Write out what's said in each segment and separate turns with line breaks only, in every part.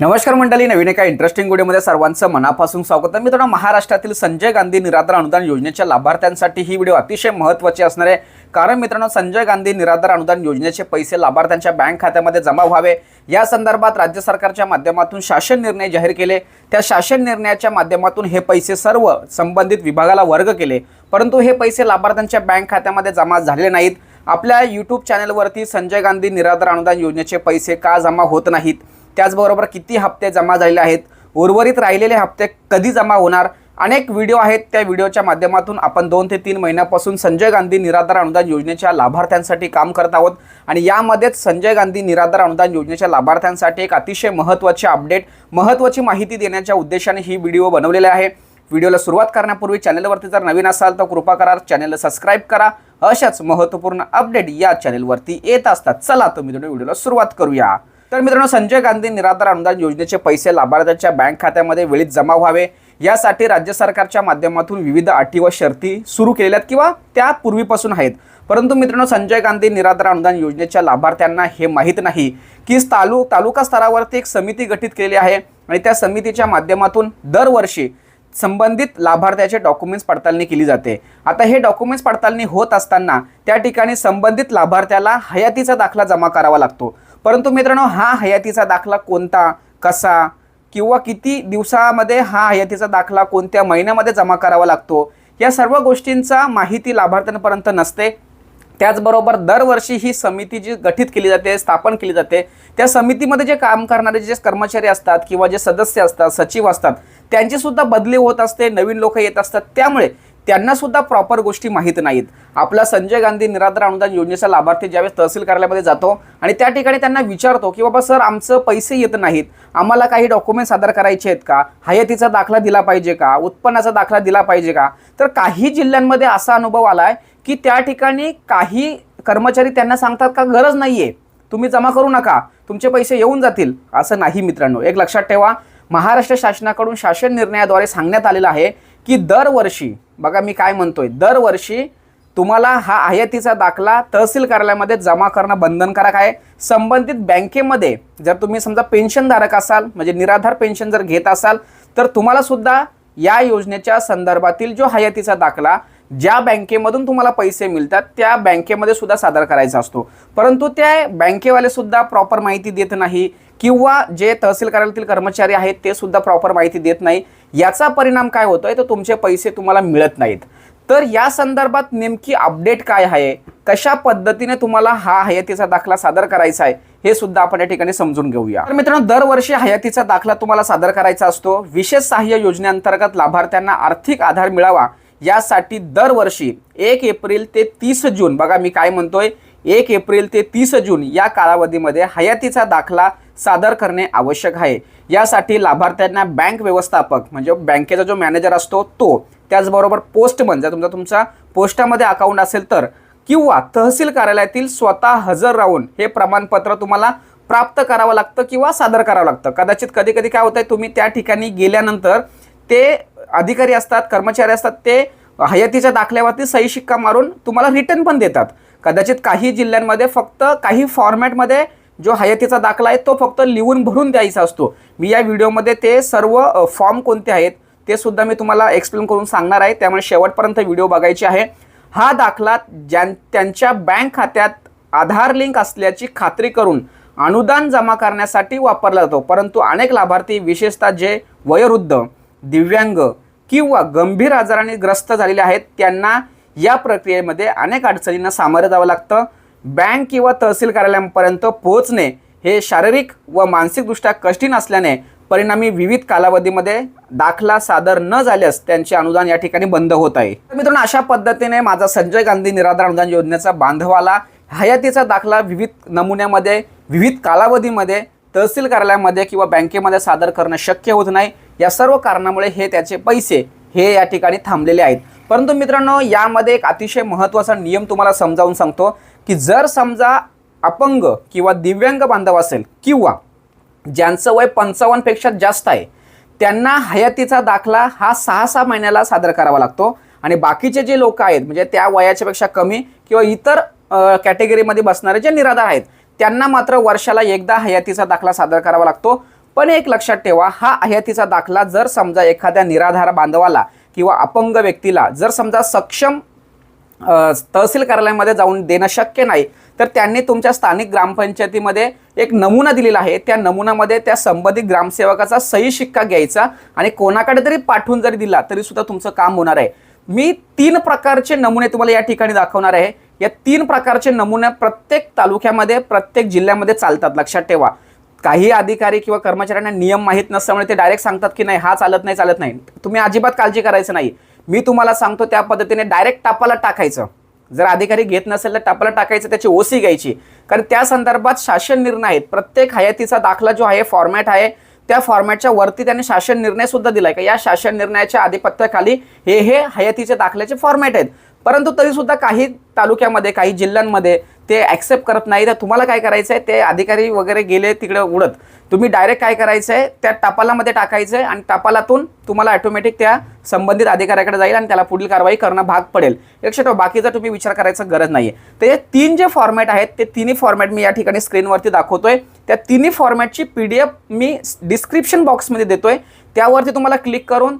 नमस्कार मंडळी नवीन एका इंटरेस्टिंग व्हिडिओमध्ये सर्वांचं मनापासून स्वागत. आहे मित्रांनो महाराष्ट्रातील संजय गांधी निराधार अनुदान योजनेच्या लाभार्थ्यांसाठी ही व्हिडिओ अतिशय महत्त्वाची असणार आहे. कारण मित्रांनो संजय गांधी निराधार अनुदान योजनेचे पैसे लाभार्थ्यांच्या बँक खात्यामध्ये जमा व्हावे. या संदर्भात राज्य सरकारच्या माध्यमातून शासन निर्णय जाहीर केले. त्या शासन निर्णयाच्या माध्यमातून हे पैसे सर्व संबंधित विभागाला वर्ग केले. परंतु हे पैसे लाभार्थ्यांच्या बँक खात्यामध्ये जमा झाले नाहीत. आपल्या यूट्यूब चॅनलवरती संजय गांधी निराधार अनुदान योजनेचे पैसे का जमा होत नाहीत? त्याचबरोबर किती हप्ते जमा झालेले आहेत उर्वरित राहिलेले हप्ते कधी जमा होणार? अनेक व्हिडिओ आहेत त्या व्हिडिओच्या माध्यमातून आपण दोन ते तीन महिन्यापासून संजय गांधी निराधार अनुदान योजनेच्या लाभार्थ्यांसाठी काम करत आहोत आणि यामध्येच संजय गांधी निराधार अनुदान योजनेच्या लाभार्थ्यांसाठी एक अतिशय महत्त्वाची अपडेट महत्त्वाची माहिती देण्याच्या उद्देशाने ही व्हिडिओ बनवलेला आहे. व्हिडिओला सुरुवात करण्यापूर्वी चॅनलवरती जर नवीन असाल तर कृपा करा चॅनलला सबस्क्राईब करा. अशाच महत्त्वपूर्ण अपडेट या चॅनलवरती येत असतात. चला तुम्ही मित्रांनो व्हिडिओला सुरुवात करूया. तर मित्रांनो संजय गांधी निराधार अनुदान योजनेचे पैसे लाभार्थ्यांच्या बँक खात्यामध्ये वेळीत जमा व्हावे यासाठी राज्य सरकारच्या माध्यमातून विविध अटी व शर्ती सुरू केलेल्या आहेत किंवा त्या पूर्वीपासून आहेत. परंतु मित्रांनो संजय गांधी निराधार अनुदान योजनेच्या लाभार्थ्यांना हे माहीत नाही की तालु तालुका स्तरावरती एक समिती गठीत केली आहे आणि त्या समितीच्या माध्यमातून दरवर्षी संबंधित लाभार्थ्याचे डॉक्युमेंट्स पडताळणी केली जाते. आता हे डॉक्युमेंट्स पडताळणी होत असताना त्या ठिकाणी संबंधित लाभार्थ्याला हयातीचा दाखला जमा करावा लागतो. परंतु मित्रांनो हा हयातीचा दाखला कोणता कसा किंवा किती दिवसामध्ये हा हयातीचा दाखला कोणत्या महिन्यामध्ये जमा करावा लागतो या सर्व गोष्टींचा माहिती लाभार्थ्यांपर्यंत नसते. त्याचबरोबर दरवर्षी ही समिती जी गठीत केली जाते स्थापन केली जाते त्या समितीमध्ये जे काम करणारे जे कर्मचारी असतात किंवा जे सदस्य असतात सचिव असतात त्यांची सुद्धा बदली होत असते नवीन लोक येत असतात. त्यामुळे त्यांना सुद्धा प्रॉपर गोष्टी माहीत नाहीत. आपला संजय गांधी निराधार अनुदान योजनेचा लाभार्थी ज्यावेळेस तहसील कार्यालयामध्ये जातो आणि त्या ठिकाणी त्यांना विचारतो की बाबा सर आमचं पैसे येत नाहीत. आम्हाला काही डॉक्युमेंट सादर करायचे आहेत का? हयातीचा दाखला दिला पाहिजे का? उत्पन्नाचा दाखला दिला पाहिजे का? तर काही जिल्ह्यांमध्ये असा अनुभव आलाय की त्या ठिकाणी काही कर्मचारी त्यांना सांगतात का गरज नाहीये. तुम्ही जमा करू नका. तुमचे पैसे येऊन जातील. असं नाही मित्रांनो. एक लक्षात ठेवा. महाराष्ट्र शासनाकडून शासन निर्णयाद्वारे सांगण्यात आलेलं आहे की दरवर्षी बघा मी काय म्हणतोय दरवर्षी तुम्हाला हा आयातीचा दाखला तहसील कार्यालयामध्ये जमा करणं बंधनकारक आहे. संबंधित बँकेमध्ये जर तुम्ही समजा पेन्शनधारक असाल म्हणजे निराधार पेन्शन जर घेत असाल तर तुम्हाला सुद्धा या योजनेच्या संदर्भातील जो हयातीचा दाखला ज्या बँकेमधून तुम्हाला पैसे मिळतात त्या बँकेमध्ये सुद्धा सादर करायचा असतो. परंतु त्या बँकेवाले सुद्धा प्रॉपर माहिती देत नाही किंवा जे तहसील कार्यालयातील कर्मचारी आहेत ते सुद्धा प्रॉपर माहिती देत नाही. याचा परिणाम काय होतोय? तर तुमचे पैसे तुम्हाला मिळत नाहीत. तर या संदर्भात नेमकी अपडेट काय आहे? कशा पद्धतीने तुम्हाला हा हयातीचा दाखला सादर करायचा आहे? हे सुद्धा आपण या ठिकाणी समजून घेऊया. तर मित्रांनो दरवर्षी हयातीचा दाखला तुम्हाला सादर करायचा असतो. विशेष सहाय्य योजनेअंतर्गत लाभार्थ्यांना आर्थिक आधार मिळावा. यासाठी दरवर्षी एक एप्रिल ते तीस जून बघा मी काय म्हणतोय एक एप्रिल ते तीस जून या कालावधीमध्ये हयातीचा दाखला सादर करणे आवश्यक आहे. यासाठी लाभार्थ्यांना बँक व्यवस्थापक म्हणजे बँकेचा जो मॅनेजर असतो तो त्याचबरोबर पोस्टमन जर तुमचा तुमचा पोस्टामध्ये अकाउंट असेल तर किंवा तहसील कार्यालयातील स्वतः हजर राहून हे प्रमाणपत्र तुम्हाला प्राप्त करावं लागतं किंवा सादर करावं लागतं. कदाचित कधी कधी काय होतं तुम्ही त्या ठिकाणी गेल्यानंतर ते अधिकारी असतात कर्मचारी असतात ते हयातीच्या दाखल्यावरती सही शिक्का मारून तुम्हाला रिटर्न पण देतात. कदाचित काही जिल्ह्यांमध्ये फक्त काही फॉर्मॅटमध्ये जो हयातीचा दाखला आहे तो फक्त लिहून भरून द्यायचा असतो. मी या व्हिडिओमध्ये ते सर्व फॉर्म कोणते आहेत ते सुद्धा मी तुम्हाला एक्सप्लेन करून सांगणार आहे. त्यामुळे शेवटपर्यंत व्हिडिओ बघायची आहे. हा दाखला ज्यां त्यांच्या बँक खात्यात आधार लिंक असल्याची खात्री करून अनुदान जमा करण्यासाठी वापरला जातो. परंतु अनेक लाभार्थी विशेषतः जे वयोवृद्ध दिव्यांग किंवा गंभीर आजाराने ग्रस्त झालेले आहेत त्यांना या प्रक्रियेमध्ये अनेक अडचणींना सामोरं जावं लागतं. बँक किंवा तहसील कार्यालयांपर्यंत पोहोचणे हे शारीरिक व मानसिकदृष्ट्या कठीण असल्याने परिणामी विविध कालावधीमध्ये दाखला सादर न झाल्यास त्यांचे अनुदान या ठिकाणी बंद होत आहे. तर मित्रांनो अशा पद्धतीने माझा संजय गांधी निराधार अनुदान योजनेचा बांधवाला हयातीचा दाखला विविध नमुन्यामध्ये विविध कालावधीमध्ये तहसील कार्यालयामध्ये किंवा बँकेमध्ये सादर करणं शक्य होत नाही. या सर्व कारणामुळे हे त्याचे पैसे हे या ठिकाणी थांबलेले आहेत. परंतु मित्रांनो यामध्ये एक अतिशय महत्त्वाचा नियम तुम्हाला समजावून सांगतो की जर समजा अपंग किंवा दिव्यांग बांधव असेल किंवा ज्यांचं वय पंचावन्नपेक्षा जास्त आहे त्यांना हयातीचा दाखला हा सहा सहा महिन्याला सादर करावा लागतो. आणि बाकीचे जे लोक आहेत म्हणजे त्या वयाच्यापेक्षा कमी किंवा इतर कॅटेगरीमध्ये बसणारे जे निराधार आहेत त्यांना मात्र वर्षाला एकदा हयातीचा दाखला सादर करावा लागतो. पण एक लक्षात ठेवा हा हयातीचा दाखला जर समजा एखाद्या निराधार बांधवाला किंवा अपंग व्यक्तीला जर समजा सक्षम तहसील कार्यालयामध्ये जाऊन देणं शक्य नाही तर त्यांनी तुमच्या स्थानिक ग्रामपंचायतीमध्ये एक नमुना दिलेला आहे. त्या नमुनामध्ये त्या संबंधित ग्रामसेवकाचा सही शिक्का घ्यायचा आणि कोणाकडे तरी पाठवून जरी दिला तरी सुद्धा तुमचं काम होणार आहे. मी तीन प्रकारचे नमुने तुम्हाला या ठिकाणी दाखवणार आहे. या तीन प्रकारचे नमुने प्रत्येक तालुक्यामध्ये प्रत्येक जिल्ह्यामध्ये चालतात. लक्षात ठेवा. काही अधिकारी किंवा कर्मचाऱ्यांना नियम माहीत नसल्यामुळे ते डायरेक्ट सांगतात की नाही हा चालत नाही चालत नाही. तुम्ही अजिबात काळजी करायचं नाही. मी तुम्हाला सांगतो त्या पद्धतीने डायरेक्ट टापाला टाकायचं. जर अधिकारी घेत नसेल तर टापाला टाकायचं त्याची ओसी घ्यायची. कारण त्या संदर्भात शासन निर्णय आहेत. प्रत्येक हयातीचा दाखला जो आहे फॉर्मॅट आहे त्या फॉर्मॅटच्या वरती त्यांनी शासन निर्णय सुद्धा दिलाय का? या शासन निर्णयाच्या आधिपत्याखाली हे हे हयातीचे दाखल्याचे फॉर्मॅट आहेत. परंतु तरी सुद्धा काही तालुक्यामध्ये काही जिल्ह्यांमध्ये ते ॲक्सेप्ट करत नाही तर तुम्हाला काय करायचं आहे ते अधिकारी वगैरे गेले तिकडे उडत. तुम्ही डायरेक्ट काय करायचं आहे त्या टपालामध्ये टाकायचं आहे आणि टपालातून तुम्हाला ॲटोमॅटिक त्या संबंधित अधिकाऱ्याकडे जाईल आणि त्याला पुढील कारवाई करणं भाग पडेल. लक्षात ठेवा बाकीचा तुम्ही विचार करायचा गरज नाही आहे तर हे तीन जे फॉर्मॅट आहेत ते तिन्ही फॉर्मॅट मी या ठिकाणी स्क्रीनवरती दाखवतोय. त्या तिन्ही फॉर्मॅटची पी डी एफ मी डिस्क्रिप्शन बॉक्समध्ये देतोय. त्यावरती तुम्हाला क्लिक करून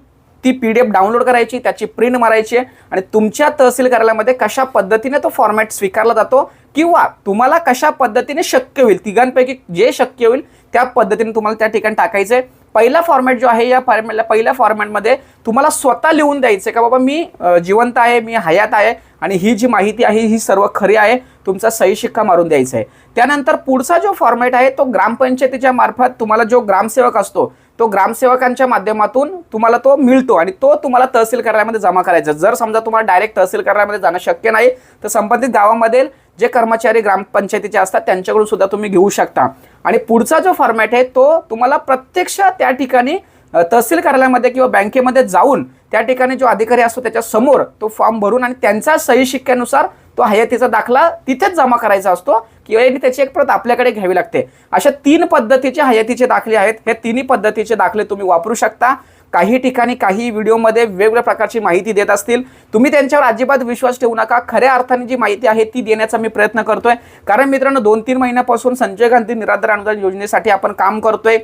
ती पी डी एफ डाउनलोड करायची त्याची प्रिंट मारायची आहे आणि तुमच्या तहसील कार्यालयामध्ये कशा पद्धतीने तो फॉर्मॅट स्वीकारला जातो किंवा तुम्हाला कशा पद्धतीने शक्य होईल तिघांपैकी जे शक्य होईल त्या पद्धतीने तुम्हाला त्या ठिकाणी टाकायचं आहे. पहिला फॉर्मॅट जो आहे या फॉर्मॅटला पहिल्या फॉर्मॅटमध्ये तुम्हाला स्वतः लिहून द्यायचं का बाबा मी जिवंत आहे मी हयात आहे आणि ही जी माहिती आहे ही सर्व खरी आहे तुमचा सही शिक्का मारून द्यायचा आहे. त्यानंतर पुढचा जो फॉर्मॅट आहे तो ग्रामपंचायतीच्या मार्फत तुम्हाला जो ग्रामसेवक असतो तो ग्रामसेवकांच्या माध्यमातून तुम्हाला तो मिळतो आणि तो तुम्हाला तहसील कार्यालयामध्ये जमा करायचा. जर समजा तुम्हाला डायरेक्ट तहसील कार्यालयामध्ये जाणं शक्य नाही तर संबंधित गावामध्ये जे कर्मचारी ग्रामपंचायतीचे असतात त्यांच्याकडून सुद्धा तुम्ही घेऊ शकता. आणि पुढचा जो फॉर्मॅट आहे तो तुम्हाला प्रत्यक्ष त्या ठिकाणी तहसील कार्यालयामध्ये किंवा बँकेमध्ये जाऊन त्या ठिकाणी जो अधिकारी असतो त्याच्यासमोर तो फॉर्म भरून आणि त्यांचा सही शिक्क्यानुसार तो हयातीचा दाखला तिथेच जमा करायचा असतो किंवा यांनी त्याची एक प्रत आपल्याकडे घ्यावी लागते. अशा तीन पद्धतीचे हयातीचे दाखले आहेत. हे तिन्ही पद्धतीचे दाखले तुम्ही वापरू शकता. काही ठिकाणी काही व्हिडिओमध्ये वेगवेगळ्या प्रकारची माहिती देत असतील. तुम्ही त्यांच्यावर अजिबात विश्वास ठेवू नका. खऱ्या अर्थाने जी माहिती आहे ती देण्याचा मी प्रयत्न करतोय. कारण मित्रांनो दोन तीन महिन्यापासून संजय गांधी निराधार अनुदान योजनेसाठी आपण काम करतोय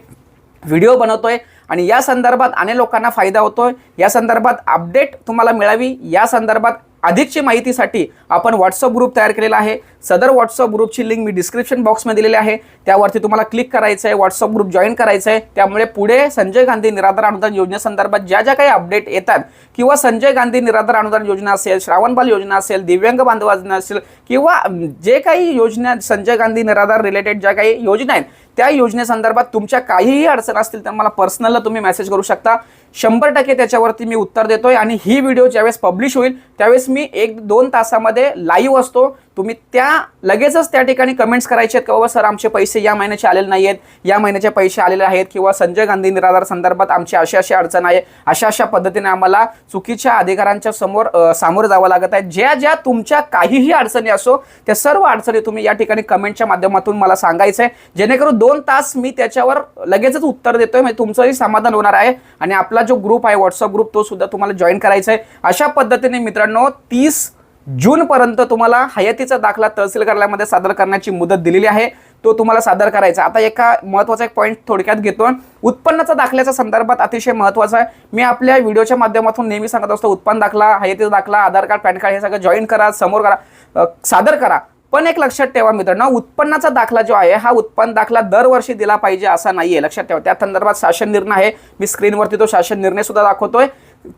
व्हिडिओ बनवतोय आणि या संदर्भात अनेक लोकांना फायदा होतोय. या संदर्भात अपडेट तुम्हाला मिळावी. या संदर्भात अधिकची माहितीसाठी आपण व्हॉट्सअप ग्रुप तयार केलेला आहे. सदर व्हॉट्सअप ग्रुपची लिंक मी डिस्क्रिप्शन बॉक्समध्ये दिलेली आहे. त्यावरती तुम्हाला क्लिक करायचं आहे व्हॉट्सअप ग्रुप जॉईन करायचं आहे. त्यामुळे पुढे संजय गांधी निराधार अनुदान योजनेसंदर्भात ज्या ज्या काही अपडेट येतात किंवा संजय गांधी निराधार अनुदान योजना असेल श्रावणबाल योजना असेल दिव्यांग बांधव योजना असेल किंवा जे काही योजना संजय गांधी निराधार रिलेटेड ज्या काही योजना आहेत त्या योजनेसंदर्भात तुमच्या काहीही अडचण असतील तर मला पर्सनलला तुम्ही मेसेज करू शकता. शंभर टक्के त्याच्यावरती मी उत्तर देतोय आणि ही व्हिडिओ ज्यावेळेस पब्लिश होईल त्यावेळेस मी एक दोन तासामध्ये लाईव्ह असतो. तुम्ही त्या लगेचच त्या ठिकाणी कमेंट्स करायचे आहेत की बाबा सर आमचे पैसे या महिन्याचे आलेले नाही आहेत या महिन्याचे पैसे आलेले आहेत किंवा संजय गांधी निराधार संदर्भात आमची अशी अशी अडचण आहे. अशा अशा पद्धतीने आम्हाला चुकीच्या अधिकारांच्या समोर सामोरं जावं लागत आहे. ज्या ज्या तुमच्या काहीही अडचणी असो त्या सर्व अडचणी तुम्ही या ठिकाणी कमेंटच्या माध्यमातून मला सांगायचं आहे जेणेकरून दोन तास मी त्याच्यावर लगेचच उत्तर देतोय. म्हणजे तुमचंही समाधान होणार आहे आणि आपला जो ग्रुप आहे व्हॉट्सअप ग्रुप तो सुद्धा तुम्हाला जॉईन करायचा आहे अशा पद्धतीने मित्रांनो तीस जूनपर्यंत तुम्हाला हयातीचा दाखला तहसील कार्यालयामध्ये सादर करण्याची मुदत दिलेली आहे. तो तुम्हाला सादर करायचा आता एका महत्त्वाचा एक पॉईंट थोडक्यात घेतो. उत्पन्नाचा दाखल्याच्या संदर्भात अतिशय महत्त्वाचा आहे. मी आपल्या व्हिडिओच्या माध्यमातून नेहमी सांगत असतो उत्पन्न दाखला हयातीचा दाखला आधार कार्ड पॅन कार्ड हे सगळं जॉईन करा समोर करा सादर करा. पण एक लक्षात ठेवा मित्रांनो उत्पन्नाचा दाखला जो आहे हा उत्पन्न दाखला दरवर्षी दिला पाहिजे असा नाहीये लक्षात ठेवा. त्या संदर्भात शासन निर्णय आहे. मी स्क्रीनवरती तो शासन निर्णय सुद्धा दाखवतोय.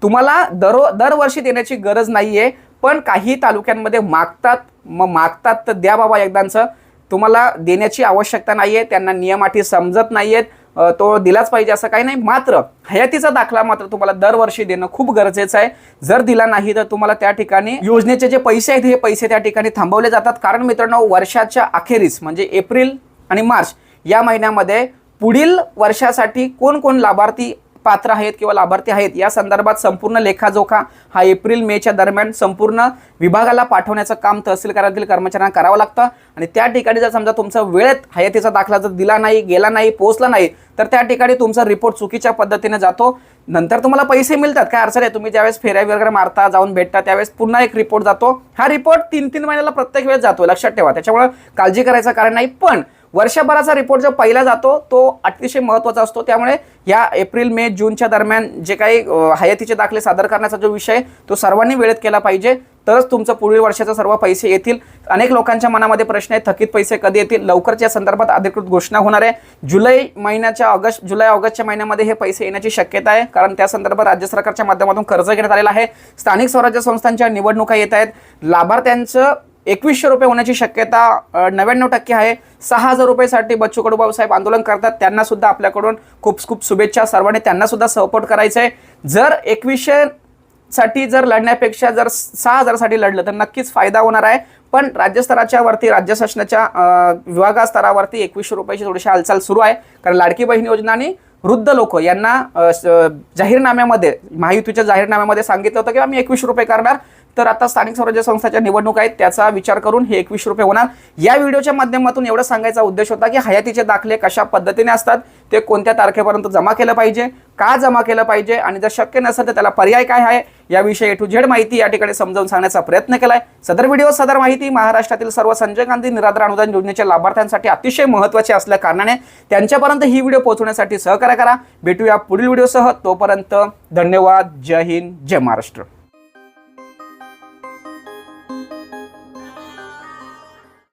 तुम्हाला दरो दरवर्षी देण्याची गरज नाहीये पण काही तालुक्यांमध्ये मागतात मग मागतात तर द्या बाबा एकदांचं. तुम्हाला देण्याची आवश्यकता नाहीये त्यांना नियमाठी समजत नाहीयेत. आहेत तो दिलाच पाहिजे असं काही नाही. मात्र हयातीचा दाखला मात्र तुम्हाला दरवर्षी देणं खूप गरजेचं आहे. जर दिला नाही तर तुम्हाला त्या ठिकाणी योजनेचे जे पैसे आहेत हे पैसे त्या ठिकाणी थांबवले जातात. कारण मित्रांनो वर्षाच्या अखेरीस म्हणजे एप्रिल आणि मार्च या महिन्यामध्ये पुढील वर्षासाठी कोण कोण लाभार्थी पात्र आहेत किंवा लाभार्थी आहेत या संदर्भात संपूर्ण लेखाजोखा हा एप्रिल मेच्या दरम्यान संपूर्ण विभागाला पाठवण्याचं काम तहसील कार्यालयातील कर्मचाऱ्यांना करावं लागतं. आणि त्या ठिकाणी जर समजा तुमचा वेळेत हयातीचा दाखला जर दिला नाही गेला नाही पोहोचला नाही तर त्या ठिकाणी तुमचा रिपोर्ट चुकीच्या पद्धतीने जातो. नंतर तुम्हाला पैसे मिळतात काय अडचण आहे? तुम्ही ज्यावेळेस फेऱ्या वगैरे मारता जाऊन भेटता त्यावेळेस पुन्हा एक रिपोर्ट जातो. हा रिपोर्ट तीन तीन महिन्याला प्रत्येक वेळेस जातो लक्षात ठेवा. त्याच्यामुळे काळजी करायचं कारण नाही पण वर्षभराचा रिपोर्ट जो पहिला जातो तो अतिशय महत्त्वाचा असतो. त्यामुळे या एप्रिल मे जूनच्या दरम्यान जे काही हयातीचे दाखले सादर करण्याचा जो विषय तो सर्वांनी वेळेत केला पाहिजे. तरच तुमचं पुढील वर्षाचे सर्व पैसे येतील. अनेक लोकांच्या मनामध्ये प्रश्न आहे थकीत पैसे कधी येतील? लवकरच या संदर्भात अधिकृत घोषणा होणार आहे. जुलै महिन्याच्या ऑगस्ट जुलै ऑगस्टच्या महिन्यामध्ये हे पैसे येण्याची शक्यता आहे. कारण त्या संदर्भात राज्य सरकारच्या माध्यमातून कर्ज घेण्यात आलेलं आहे. स्थानिक स्वराज्य संस्थांच्या निवडणुका येत आहेत. लाभार्थ्यांचं एकवीसशे रुपये होण्याची शक्यता नव्याण्णव टक्के आहे. सहा हजार रुपयेसाठी बच्चू कडू साहेब आंदोलन करतात. त्यांना सुद्धा आपल्याकडून खूप खूप शुभेच्छा. सर्वांनी त्यांना सुद्धा सपोर्ट करायचं आहे. जर एकवीसशे साठी जर लढण्यापेक्षा जर सहा हजारसाठी लढलं तर नक्कीच फायदा होणार आहे. पण राज्यस्तराच्या वरती राज्य शासनाच्या विभागास्तरावरती एकवीसशे रुपयाची थोडीशी हालचाल सुरू आहे. कारण लाडकी बहीण योजना आणि वृद्ध लोक यांना स- जाहीरनाम्यामध्ये महायुतीच्या जाहीरनाम्यामध्ये सांगितलं होतं की आम्ही एकवीसशे रुपये करणार. तर आता स्थानिक स्वराज्य संस्थाच्या निवडणूक आहेत त्याचा विचार करून हे एकवीस रुपये होणार. या व्हिडिओच्या माध्यमातून एवढं सांगायचा उद्देश होता की हयातीचे दाखले कशा पद्धतीने असतात ते कोणत्या तारखेपर्यंत जमा केलं पाहिजे का जमा केलं पाहिजे आणि जर शक्य नसेल तर त्याला पर्याय काय आहे याविषयी ए टू झेड माहिती या ठिकाणी समजावून सांगण्याचा प्रयत्न केलाय. सदर व्हिडिओ सदर माहिती महाराष्ट्रातील सर्व संजय गांधी निराधार अनुदान योजनेच्या लाभार्थ्यांसाठी अतिशय महत्त्वाची असल्या कारणाने त्यांच्यापर्यंत ही व्हिडिओ पोहोचवण्यासाठी सहकार्य करा. भेटूया पुढील व्हिडिओसह. तोपर्यंत धन्यवाद. जय हिंद. जय महाराष्ट्र.